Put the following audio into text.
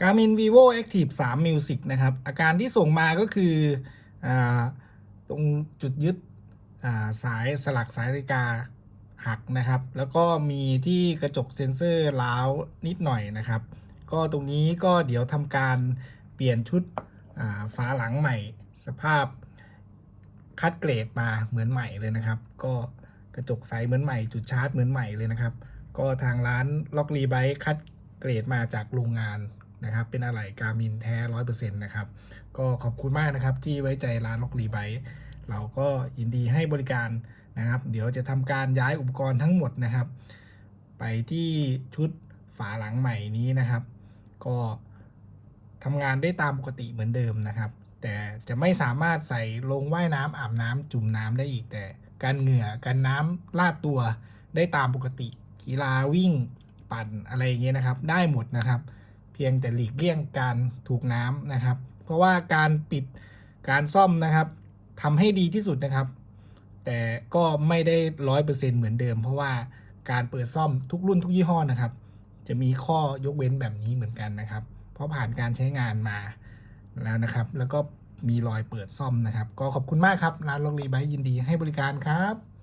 Garmin Vivo Active 3 Music นะครับ อาการที่ส่งมาก็คืออตรงจุดยึดาสายสลักสายนาฬิกาหักนะครับ แล้วก็มีที่กระจกเซ็นเซอร์ล้าวนิดหน่อยนะครับ ก็ตรงนี้ก็เดี๋ยวทำการเปลี่ยนชุดอ่าฝาหลังใหม่ สภาพคัดเกรดมาเหมือนใหม่เลยนะครับ ก็กระจกใสเหมือนใหม่ จุดชาร์จเหมือนใหม่เลยนะครับ ก็ทางร้านล็อกรีไบคัดเกรดมาจากโรงงาน นะครับ เป็นอะไหล่การมินแท้ร้อยเปอร์เซ็นต์นะครับ ก็ขอบคุณมากนะครับที่ไว้ใจร้านล็อกรีไบเราก็ยินดีให้บริการนะครับ เดี๋ยวจะทำการย้ายอุปกรณ์ทั้งหมดนะครับ ไปที่ชุดฝาหลังใหม่นี้นะครับ ก็ทำงานได้ตามปกติเหมือนเดิมนะครับ แต่จะไม่สามารถใส่ลงว่ายน้ำอาบน้ำจุ่มน้ำได้อีกแต่การเหงื่อการน้ำลาดตัวได้ตามปกติกีฬาวิ่งปั่นอะไรอย่างเงี้ยนะครับ ได้หมดนะครับ พียงแต่หลีกเลี่ยงการถูกน้ำนะครับ เพราะว่าการปิดการซ่อมนะครับทำให้ดีที่สุดนะครับ แต่ก็ไม่ได้ร้อยเปอร์เซ็นต์เหมือนเดิม เพราะว่าการเปิดซ่อมทุกรุ่นทุกยี่ห้อนะครับ จะมีข้อยกเว้นแบบนี้เหมือนกันนะครับ เพราะผ่านการใช้งานมาแล้วนะครับ แล้วก็มีรอยเปิดซ่อมนะครับ ก็ขอบคุณมากครับร้านลอกรีไบยินดีให้บริการครับ